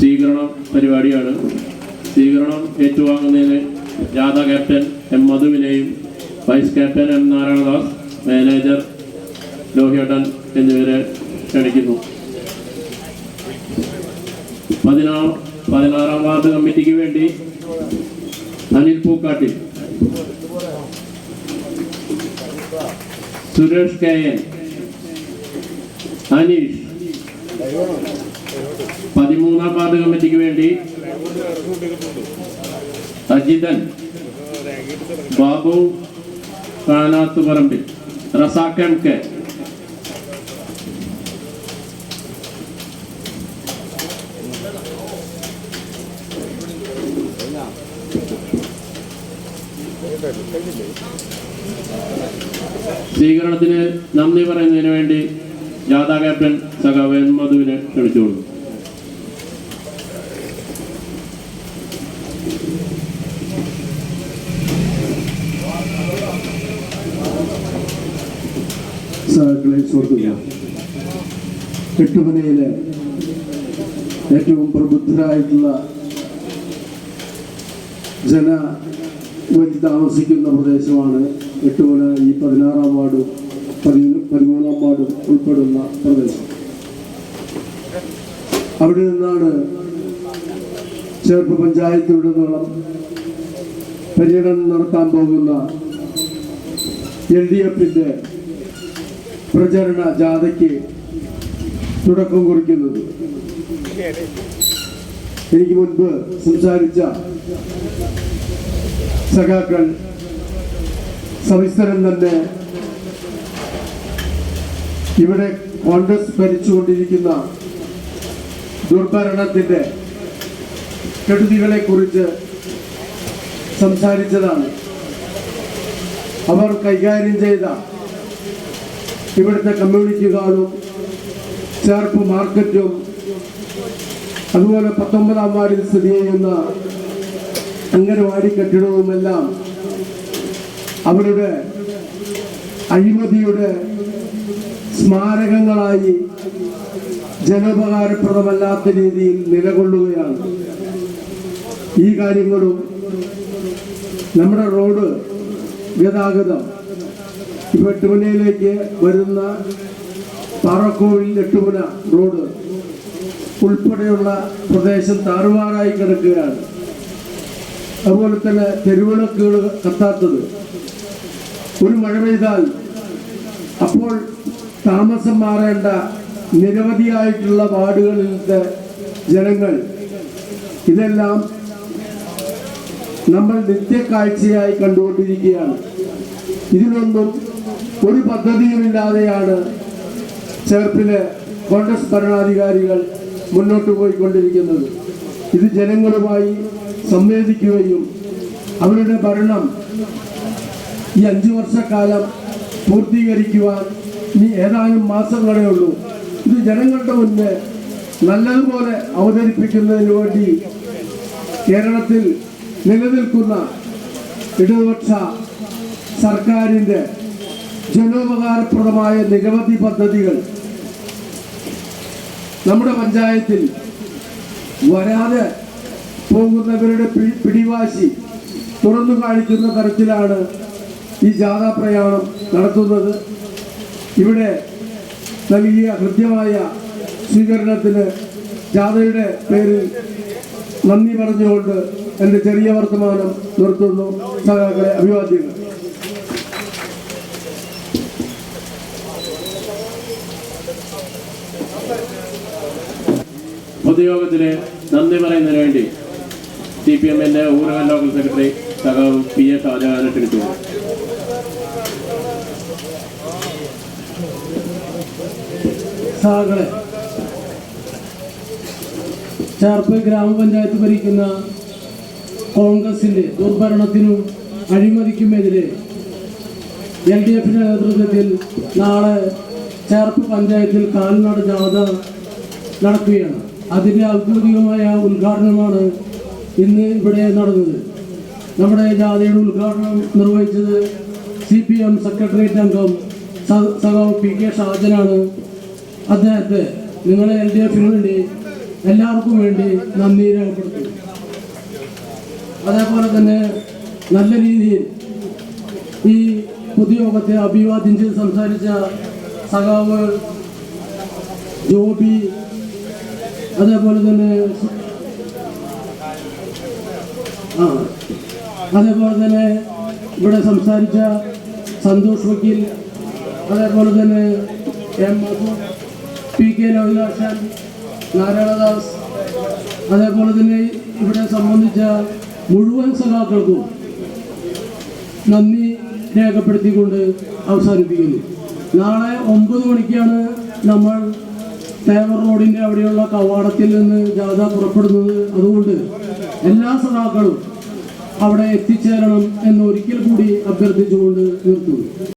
സ്വീകരണം പരിപാടിയാണ്. സ്വീകരണം ഏറ്റുവാങ്ങുന്നതിന് ജാഥ captain M മധുവിനെയും vice captain M Narayanadas manager Lohiyattan എന്നിവരെ ക്ഷണിക്കുന്നു. പതിനാ പതിനാറാം വാർഡ് കമ്മിറ്റിക്ക് വേണ്ടി അനിൽ പൂക്കാട്ടി സുരേഷ് കെ എൻ അനീഷ് പതിമൂന്നാം വാർഡ് കമ്മിറ്റിക്ക് വേണ്ടി അജിതൻ ബാബു കാനാത്ത് പറമ്പിൽ റസാഖ് എം കെ. സ്വീകരണത്തിന് നന്ദി പറയുന്നതിന് വേണ്ടി ജാഥാ ക്യാപ്റ്റൻ സഖാവ് എൻ മധുവിനെ ക്ഷണിച്ചുകൊള്ളു സഹാക്കളെ സുഹൃത്തുക്കൾ കെട്ടുമനയിലെ ഏറ്റവും പ്രബുദ്ധരായിട്ടുള്ള ജന വലി താമസിക്കുന്ന പ്രദേശമാണ് എട്ടുമല ഈ പതിനാറാം വാർഡും പതി പതിമൂന്നാം വാർഡും ഉൾപ്പെടുന്ന പ്രദേശം. അവിടെ നിന്നാണ് ചേർപ്പ് പഞ്ചായത്തിലുടനീളം പര്യടനം നടത്താൻ പോകുന്ന എൽ ഡി എഫിന്റെ പ്രചരണ ജാഥയ്ക്ക് തുടക്കം കുറിക്കുന്നത്. എനിക്ക് മുൻപ് സംസാരിച്ച സഖാക്കൾ സവിസ്തരം തന്നെ ഇവിടെ കോൺഗ്രസ് ഭരിച്ചുകൊണ്ടിരിക്കുന്ന ദുർഭരണത്തിന്റെ കെടുതികളെ കുറിച്ച് സംസാരിച്ചതാണ്. അവർ കൈകാര്യം ചെയ്ത ഇവിടുത്തെ കമ്മ്യൂണിറ്റി ഹാളും ചേർപ്പ് മാർക്കറ്റും അതുപോലെ പത്തൊമ്പതാം വാർഡിൽ സ്ഥിതി ചെയ്യുന്ന അംഗനവാടി കെട്ടിടവുമെല്ലാം അവരുടെ അഴിമതിയുടെ സ്മാരകങ്ങളായി ജനോപകാരപ്രദമല്ലാത്ത രീതിയിൽ നിലകൊള്ളുകയാണ്. ഈ കാര്യങ്ങളും നമ്മുടെ റോഡ് ഗതാഗതം ഇപ്പൊ എട്ടുമനയിലേക്ക് വരുന്ന പാറക്കോവിൽ എട്ടുമന റോഡ് ഉൾപ്പെടെയുള്ള പ്രദേശം താറുമാറായി കിടക്കുകയാണ്. അതുപോലെ തന്നെ തെരുവിളക്കുകൾ കത്താത്തത്. ഒരു മഴ പെയ്താൽ അപ്പോൾ താമസം മാറേണ്ട നിരവധിയായിട്ടുള്ള വാർഡുകളിലത്തെ ജനങ്ങൾ ഇതെല്ലാം നമ്മൾ നിത്യക്കാഴ്ചയായി കണ്ടുകൊണ്ടിരിക്കുകയാണ്. ഇതിനൊന്നും ഒരു പദ്ധതിയുമില്ലാതെയാണ് ചേർപ്പിലെ കോൺഗ്രസ് ഭരണാധികാരികൾ മുന്നോട്ട് പോയിക്കൊണ്ടിരിക്കുന്നത്. ഇത് ജനങ്ങളുമായി സംവേദിക്കുകയും അവരുടെ ഭരണം ഈ അഞ്ചു വർഷക്കാലം പൂർത്തീകരിക്കുവാൻ ഇനി ഏതാനും മാസങ്ങളേ ഉള്ളൂ. ഇത് ജനങ്ങളുടെ മുന്നേ നല്ലതുപോലെ അവതരിപ്പിക്കുന്നതിന് വേണ്ടി കേരളത്തിൽ നിലനിൽക്കുന്ന ഇടതുപക്ഷ സർക്കാരിന്റെ ജനോപകാരപ്രദമായ നിരവധി പദ്ധതികൾ നമ്മുടെ പഞ്ചായത്തിൽ വരാതെ പോകുന്നവരുടെ പിടിവാശി തുറന്നു കാണിക്കുന്ന തരത്തിലാണ് ഈ ജാഥാ പ്രയാണം നടത്തുന്നത്. ഇവിടെ നൽകിയ ഹൃദ്യമായ സ്വീകരണത്തിന് ജാഥയുടെ പേരിൽ നന്ദി പറഞ്ഞുകൊണ്ട് എന്റെ ചെറിയ വർത്തമാനം നിർത്തുന്നു. സഹാക്കളെ അഭിവാദ്യങ്ങൾ. പൊതുയോഗത്തിന് നന്ദി പറയുന്നതിന് വേണ്ടി സി പി എമ്മിന്റെ ഊരകൽ ലോക്കൽ സെക്രട്ടറി സഖാവ് പി എ ഷാജഹാനെ സഹാക്കളെ ചേർപ്പ് ഗ്രാമപഞ്ചായത്ത് ഭരിക്കുന്ന കോൺഗ്രസിന്റെ ദുർഭരണത്തിനും അഴിമതിക്കുമെതിരെ എൽ ഡി എഫിന്റെ നേതൃത്വത്തിൽ നാളെ ചേർപ്പ് പഞ്ചായത്തിൽ കാൽനട ജാഥ നടക്കുകയാണ്. അതിന്റെ ഔദ്യോഗികമായ ഉദ്ഘാടനമാണ് ഇന്ന് ഇവിടെ നടന്നത്. നമ്മുടെ ജാഥയുടെ ഉദ്ഘാടനം നിർവഹിച്ചത് സി പി എം സെക്രട്ടേറിയറ്റ് അംഗം സഖാവ് പി കെ ഷാജനാണ്. അദ്ദേഹത്തെ നിങ്ങളെ എൽ ഡി എഫിന് വേണ്ടി എല്ലാവർക്കും വേണ്ടി നന്ദി രേഖപ്പെടുത്തി അതേപോലെ തന്നെ നല്ല രീതിയിൽ ഈ പൊതുയോഗത്തെ അഭിവാദ്യം ചെയ്ത് സംസാരിച്ച സഖാവ് ജോബി അതേപോലെ തന്നെ ആ അതേപോലെ തന്നെ ഇവിടെ സംസാരിച്ച സന്തോഷ് വക്കീൽ അതേപോലെ തന്നെ M Madhu P K Lavilashan Narayanadas അതേപോലെ തന്നെ ഇവിടെ സംബന്ധിച്ച മുഴുവൻ സഖാക്കൾക്കും നന്ദി രേഖപ്പെടുത്തിക്കൊണ്ട് അവസാനിപ്പിക്കുന്നു. നാളെ ഒമ്പത് മണിക്കാണ് നമ്മൾ തേവർ റോഡിന്റെ അവിടെയുള്ള കവാടത്തിൽ നിന്ന് ജാഥ പുറപ്പെടുന്നത് അതുകൊണ്ട് എല്ലാ സഖാക്കളും അവിടെ എത്തിച്ചേരണം എന്ന് ഒരിക്കൽ കൂടി അഭ്യർത്ഥിച്ചുകൊണ്ട് നിർത്തുന്നു.